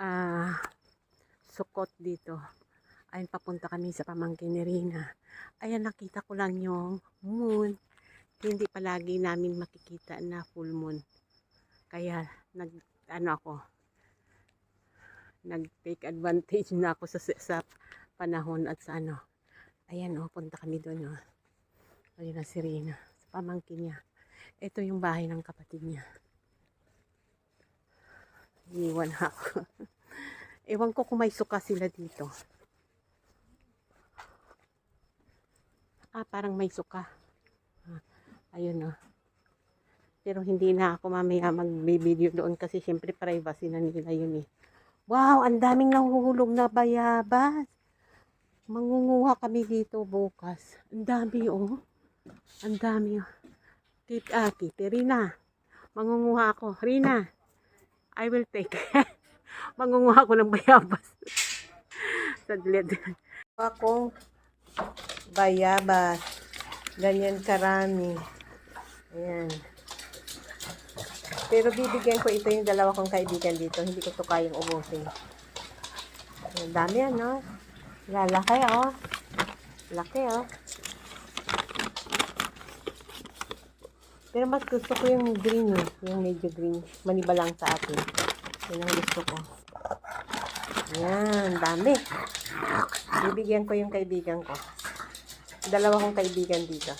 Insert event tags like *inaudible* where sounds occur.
ah, sukot dito. Ayun, papunta kami sa pamangkin ni Rina. Ayan, nakita ko lang yung moon. Hindi palagi namin makikita na full moon. Kaya, nag, ano ako, nag-take advantage na ako sa, sa panahon at sa ano. Ayan, oh, punta kami doon, oh. Ayun na si Rina, sa pamangkin niya. Ito yung bahay ng kapatid niya. Iwan ako. *laughs* Ewan ko kung may suka sila dito. Ah, parang may suka. Ah, ayun oh. Pero hindi na ako mamaya mag-video doon kasi syempre privacy na nila yun eh. Wow, ang daming nahuhulog na bayabas. Mangunguha kami dito bukas. Ang dami oh. Ang dami oh. Kit, ah, Kitty, Rina. Mangunguha ako. Rina, I will take. *laughs* Mangunguha ako ng bayabas. Saglit. Akong bayabas. Ganyan karami. Ayan. Pero bibigyan ko ito yung dalawa kong kaibigan dito. Hindi ko to kayang ubusin. Ang dami yan, no? Lalaki, oh. Laki, oh. Pero mas gusto ko yung green, eh. Yung medyo green. Maniba lang sa atin. Yun ang gusto ko. Yan, dami. Bibigyan ko yung kaibigan ko. Dalawa kong kaibigan dito.